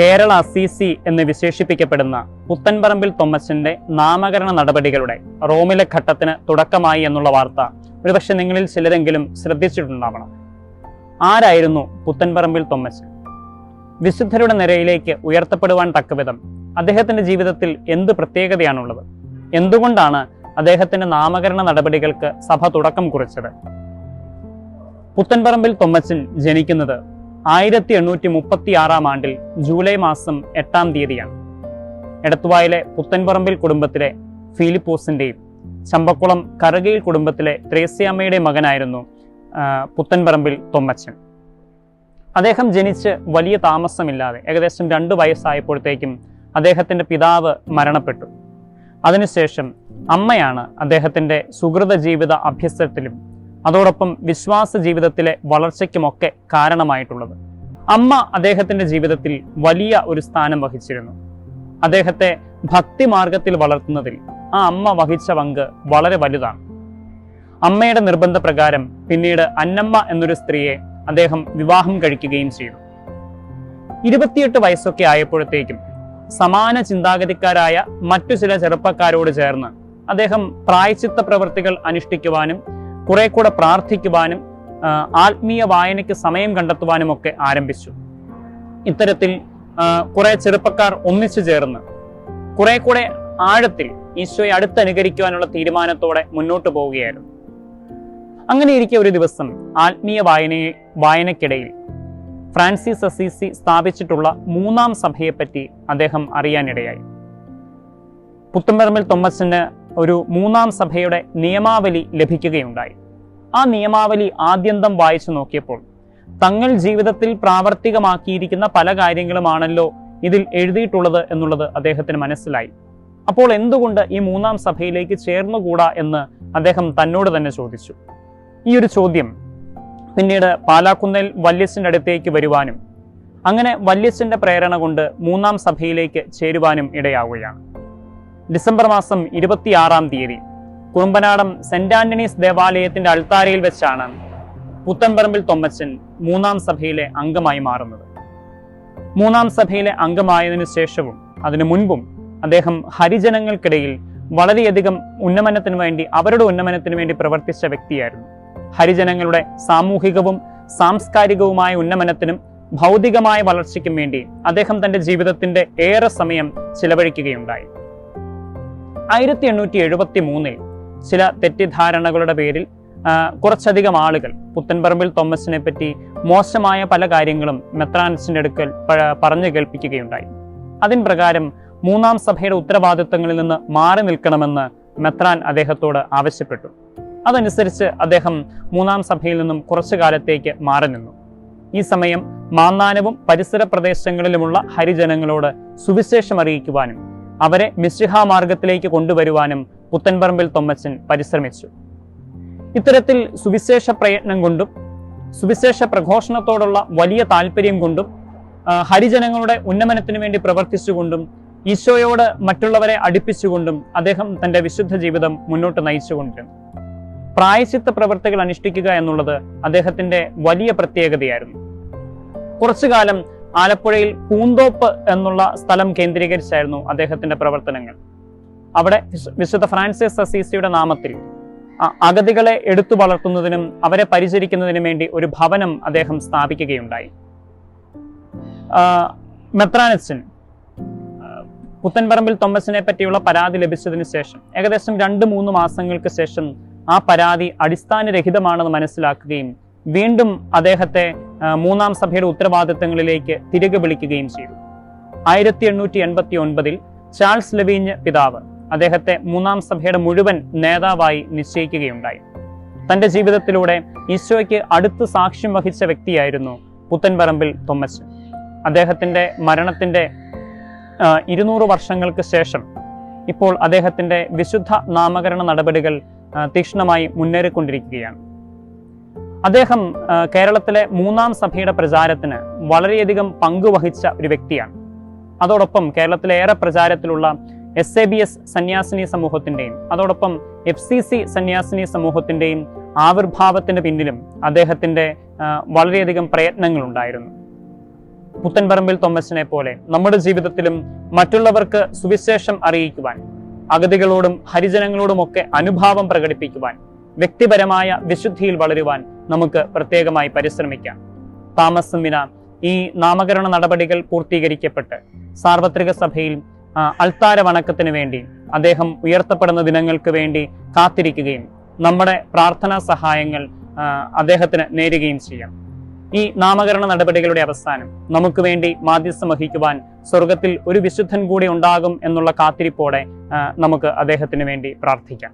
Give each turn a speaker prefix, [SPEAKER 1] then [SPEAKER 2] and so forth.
[SPEAKER 1] കേരള അസീസി എന്ന് വിശേഷിപ്പിക്കപ്പെടുന്ന പുത്തൻപറമ്പിൽ തോമസിന്റെ നാമകരണ നടപടികളുടെ റോമിലെ ഘട്ടത്തിന് തുടക്കമായി എന്നുള്ള വാർത്ത ഒരുപക്ഷെ നിങ്ങളിൽ ചിലരെങ്കിലും ശ്രദ്ധിച്ചിട്ടുണ്ടാവണം. ആരായിരുന്നു പുത്തൻപറമ്പിൽ തോമസ്? വിശുദ്ധരുടെ നിരയിലേക്ക് ഉയർത്തപ്പെടുവാൻ തക്കവിധം അദ്ദേഹത്തിന്റെ ജീവിതത്തിൽ എന്ത് പ്രത്യേകതയാണുള്ളത്? എന്തുകൊണ്ടാണ് അദ്ദേഹത്തിന്റെ നാമകരണ നടപടികൾക്ക് സഭ തുടക്കം കുറിച്ചത്? പുത്തൻപറമ്പിൽ തൊമ്മച്ചൻ ജനിക്കുന്നത് ആയിരത്തി എണ്ണൂറ്റി മുപ്പത്തി ആറാം ആണ്ടിൽ ജൂലൈ മാസം എട്ടാം തീയതിയാണ്. എടത്തുവായിലെ പുത്തൻപറമ്പിൽ കുടുംബത്തിലെ ഫിലിപ്പോസിന്റെയും ചമ്പക്കുളം കറകയിൽ കുടുംബത്തിലെ ത്രേസ്യാമ്മയുടെ മകനായിരുന്നു പുത്തൻപറമ്പിൽ തൊമ്മച്ചൻ. അദ്ദേഹം ജനിച്ച് വലിയ താമസമില്ലാതെ ഏകദേശം രണ്ട് വയസ്സായപ്പോഴത്തേക്കും അദ്ദേഹത്തിന്റെ പിതാവ് മരണപ്പെട്ടു. അതിനുശേഷം അമ്മയാണ് അദ്ദേഹത്തിന്റെ സുഹൃത ജീവിത അഭ്യസനത്തിലും അതോടൊപ്പം വിശ്വാസ ജീവിതത്തിലെ വളർച്ചയ്ക്കുമൊക്കെ കാരണമായിട്ടുള്ളത്. അമ്മ അദ്ദേഹത്തിന്റെ ജീവിതത്തിൽ വലിയ ഒരു സ്ഥാനം വഹിച്ചിരുന്നു. അദ്ദേഹത്തെ ഭക്തി മാർഗത്തിൽ വളർത്തുന്നതിൽ ആ അമ്മ വഹിച്ച പങ്ക് വളരെ വലുതാണ്. അമ്മയുടെ നിർബന്ധപ്രകാരം പിന്നീട് അന്നമ്മ എന്നൊരു സ്ത്രീയെ അദ്ദേഹം വിവാഹം കഴിക്കുകയും ചെയ്തു. ഇരുപത്തിയെട്ട് വയസ്സൊക്കെ ആയപ്പോഴത്തേക്കും സമാന ചിന്താഗതിക്കാരായ മറ്റു ചില ചെറുപ്പക്കാരോട് ചേർന്ന് അദ്ദേഹം പ്രായച്ചിത്ത പ്രവൃത്തികൾ അനുഷ്ഠിക്കുവാനും കുറെ കൂടെ പ്രാർത്ഥിക്കുവാനും ആത്മീയ വായനയ്ക്ക് സമയം കണ്ടെത്തുവാനും ഒക്കെ ആരംഭിച്ചു. ഇത്തരത്തിൽ കുറെ ചെറുപ്പക്കാർ ഒന്നിച്ചു ചേർന്ന് കുറെ കൂടെ ആഴത്തിൽ ഈശോയെ അടുത്തനുകരിക്കുവാനുള്ള തീരുമാനത്തോടെ മുന്നോട്ട് പോവുകയായിരുന്നു. അങ്ങനെ ഇരിക്കെ ഒരു ദിവസം ആത്മീയ വായനയെ വായനക്കിടയിൽ ഫ്രാൻസിസ് അസീസി സ്ഥാപിച്ചിട്ടുള്ള മൂന്നാം സഭയെപ്പറ്റി അദ്ദേഹം അറിയാനിടയായി. പുത്തുമ്പറമ്പിൽ തോമസിന് ഒരു മൂന്നാം സഭയുടെ നിയമാവലി ലഭിക്കുകയുണ്ടായി. ആ നിയമാവലി ആദ്യന്തം വായിച്ചു നോക്കിയപ്പോൾ തങ്ങൾ ജീവിതത്തിൽ പ്രാവർത്തികമാക്കിയിരിക്കുന്ന പല കാര്യങ്ങളുമാണല്ലോ ഇതിൽ എഴുതിയിട്ടുള്ളത് എന്നുള്ളത് അദ്ദേഹത്തിന് മനസ്സിലായി. അപ്പോൾ എന്തുകൊണ്ട് ഈ മൂന്നാം സഭയിലേക്ക് ചേർന്നുകൂടാ എന്ന് അദ്ദേഹം തന്നോട് തന്നെ ചോദിച്ചു. ഈ ഒരു ചോദ്യം പിന്നീട് പാലാക്കുന്നേൽ വല്യസിന്റെ അടുത്തേക്ക് വരുവാനും അങ്ങനെ വല്യസിന്റെ പ്രേരണ കൊണ്ട് മൂന്നാം സഭയിലേക്ക് ചേരുവാനും ഇടയാവുകയാണ്. ഡിസംബർ മാസം ഇരുപത്തിയാറാം തീയതി കുറുമ്പനാടം സെന്റ് ആന്റണീസ് ദേവാലയത്തിന്റെ അൾത്താരയിൽ വെച്ചാണ് പുത്തൻപറമ്പിൽ തൊമ്മച്ചൻ മൂന്നാം സഭയിലെ അംഗമായി മാറുന്നത്. മൂന്നാം സഭയിലെ അംഗമായതിനു ശേഷവും അതിനു മുൻപും അദ്ദേഹം ഹരിജനങ്ങൾക്കിടയിൽ വളരെയധികം ഉന്നമനത്തിനു വേണ്ടി അവരുടെ ഉന്നമനത്തിനു വേണ്ടി പ്രവർത്തിച്ച വ്യക്തിയായിരുന്നു. ഹരിജനങ്ങളുടെ സാമൂഹികവും സാംസ്കാരികവുമായ ഉന്നമനത്തിനും ഭൗതികമായ വളർച്ചയ്ക്കും വേണ്ടി അദ്ദേഹം തന്റെ ജീവിതത്തിന്റെ ഏറെ സമയം ചിലവഴിക്കുകയുണ്ടായി. ആയിരത്തി എണ്ണൂറ്റി എഴുപത്തി മൂന്നിൽ ചില തെറ്റിദ്ധാരണകളുടെ പേരിൽ കുറച്ചധികം ആളുകൾ പുത്തൻപറമ്പിൽ തോമസിനെ പറ്റി മോശമായ പല കാര്യങ്ങളും മെത്രാൻസിന്റെ അടുക്കൽ പറഞ്ഞു കേൾപ്പിക്കുകയുണ്ടായി. അതിൻ പ്രകാരം മൂന്നാം സഭയുടെ ഉത്തരവാദിത്തങ്ങളിൽ നിന്ന് മാറി നിൽക്കണമെന്ന് മെത്രാൻ അദ്ദേഹത്തോട് ആവശ്യപ്പെട്ടു. അതനുസരിച്ച് അദ്ദേഹം മൂന്നാം സഭയിൽ നിന്നും കുറച്ചു കാലത്തേക്ക് മാറി നിന്നു. ഈ സമയം മാന്നാനവും പരിസര പ്രദേശങ്ങളിലുമുള്ള ഹരിജനങ്ങളോട് സുവിശേഷം അറിയിക്കുവാനും അവരെ മിശ്രിഹ മാർഗത്തിലേക്ക് കൊണ്ടുവരുവാനും പുത്തൻപറമ്പിൽ തൊമ്മച്ചൻ പരിശ്രമിച്ചു. ഇത്തരത്തിൽ സുവിശേഷ പ്രയത്നം കൊണ്ടും സുവിശേഷ പ്രഘോഷണത്തോടുള്ള വലിയ താല്പര്യം കൊണ്ടും ഹരിജനങ്ങളുടെ ഉന്നമനത്തിനു വേണ്ടി പ്രവർത്തിച്ചുകൊണ്ടും ഈശോയോട് മറ്റുള്ളവരെ അടുപ്പിച്ചുകൊണ്ടും അദ്ദേഹം തന്റെ വിശുദ്ധ ജീവിതം മുന്നോട്ട് നയിച്ചുകൊണ്ടിരുന്നു. പ്രായശിത്ത പ്രവർത്തികൾ അനുഷ്ഠിക്കുക എന്നുള്ളത് അദ്ദേഹത്തിന്റെ വലിയ പ്രത്യേകതയായിരുന്നു. കുറച്ചു കാലം ആലപ്പുഴയിൽ പൂന്തോപ്പ് എന്നുള്ള സ്ഥലം കേന്ദ്രീകരിച്ചായിരുന്നു അദ്ദേഹത്തിന്റെ പ്രവർത്തനങ്ങൾ. അവിടെ വിശുദ്ധ ഫ്രാൻസിസ് അസീസിയുടെ നാമത്തിൽ അഗതികളെ എടുത്തു വളർത്തുന്നതിനും അവരെ പരിചരിക്കുന്നതിനും വേണ്ടി ഒരു ഭവനം അദ്ദേഹം സ്ഥാപിക്കുകയുണ്ടായി. മെത്രാനച്ചൻ പുത്തൻപറമ്പിൽ തോമസിനെ പറ്റിയുള്ള പരാതി ലഭിച്ചതിന് ശേഷം ഏകദേശം രണ്ട് മൂന്ന് മാസങ്ങൾക്ക് ശേഷം ആ പരാതി അടിസ്ഥാനരഹിതമാണെന്ന് മനസ്സിലാക്കുകയും വീണ്ടും അദ്ദേഹത്തെ മൂന്നാം സഭയുടെ ഉത്തരവാദിത്തങ്ങളിലേക്ക് തിരികെ വിളിക്കുകയും ചെയ്തു. ആയിരത്തി എണ്ണൂറ്റി എൺപത്തി ഒൻപതിൽ ചാൾസ് ലെവീഞ്ഞ് പിതാവ് അദ്ദേഹത്തെ മൂന്നാം സഭയുടെ മുഴുവൻ നേതാവായി നിശ്ചയിക്കുകയുണ്ടായി. തന്റെ ജീവിതത്തിലൂടെ ഈശോയ്ക്ക് അടുത്ത് സാക്ഷ്യം വഹിച്ച വ്യക്തിയായിരുന്നു പുത്തൻപറമ്പിൽ തോമസ്. അദ്ദേഹത്തിന്റെ മരണത്തിന്റെ ഇരുന്നൂറ് വർഷങ്ങൾക്ക് ശേഷം ഇപ്പോൾ അദ്ദേഹത്തിന്റെ വിശുദ്ധ നാമകരണ നടപടികൾ തീക്ഷ്ണമായി മുന്നേറിക്കൊണ്ടിരിക്കുകയാണ്. അദ്ദേഹം കേരളത്തിലെ മൂന്നാം സഭയുടെ പ്രചാരത്തിന് വളരെയധികം പങ്കുവഹിച്ച ഒരു വ്യക്തിയാണ്. അതോടൊപ്പം കേരളത്തിലെ ഏറെ പ്രചാരത്തിലുള്ള എസ് എ ബി എസ് സന്യാസിനി സമൂഹത്തിന്റെയും അതോടൊപ്പം എഫ് സി സി സന്യാസിനി സമൂഹത്തിന്റെയും ആവിർഭാവത്തിന് പിന്നിലും അദ്ദേഹത്തിന്റെ ആ, വളരെയധികം പ്രയത്നങ്ങളുണ്ടായിരുന്നു. പുത്തൻപറമ്പിൽ തോമസിനെ പോലെ നമ്മുടെ ജീവിതത്തിലും മറ്റുള്ളവർക്ക് സുവിശേഷം അറിയിക്കുവാൻ അഗതികളോടും ഹരിജനങ്ങളോടുമൊക്കെ അനുഭാവം പ്രകടിപ്പിക്കുവാൻ വ്യക്തിപരമായ വിശുദ്ധിയിൽ വളരുവാൻ നമുക്ക് പ്രത്യേകമായി പരിശ്രമിക്കാം. താമസം വിന ഈ നാമകരണ നടപടികൾ പൂർത്തീകരിക്കപ്പെട്ട് സാർവത്രിക സഭയിൽ അൾത്താര വണക്കത്തിന് വേണ്ടി അദ്ദേഹം ഉയർത്തപ്പെടുന്ന ദിനങ്ങൾക്ക് വേണ്ടി കാത്തിരിക്കുകയും നമ്മുടെ പ്രാർത്ഥനാ സഹായങ്ങൾ അദ്ദേഹത്തിന് നേരുകയും ചെയ്യാം. ഈ നാമകരണ നടപടികളുടെ അവസാനം നമുക്ക് വേണ്ടി മാധ്യസ്ഥം വഹിക്കുവാൻ സ്വർഗത്തിൽ ഒരു വിശുദ്ധൻ കൂടി ഉണ്ടാകും എന്നുള്ള കാത്തിരിപ്പോടെ നമുക്ക് അദ്ദേഹത്തിന് വേണ്ടി പ്രാർത്ഥിക്കാം.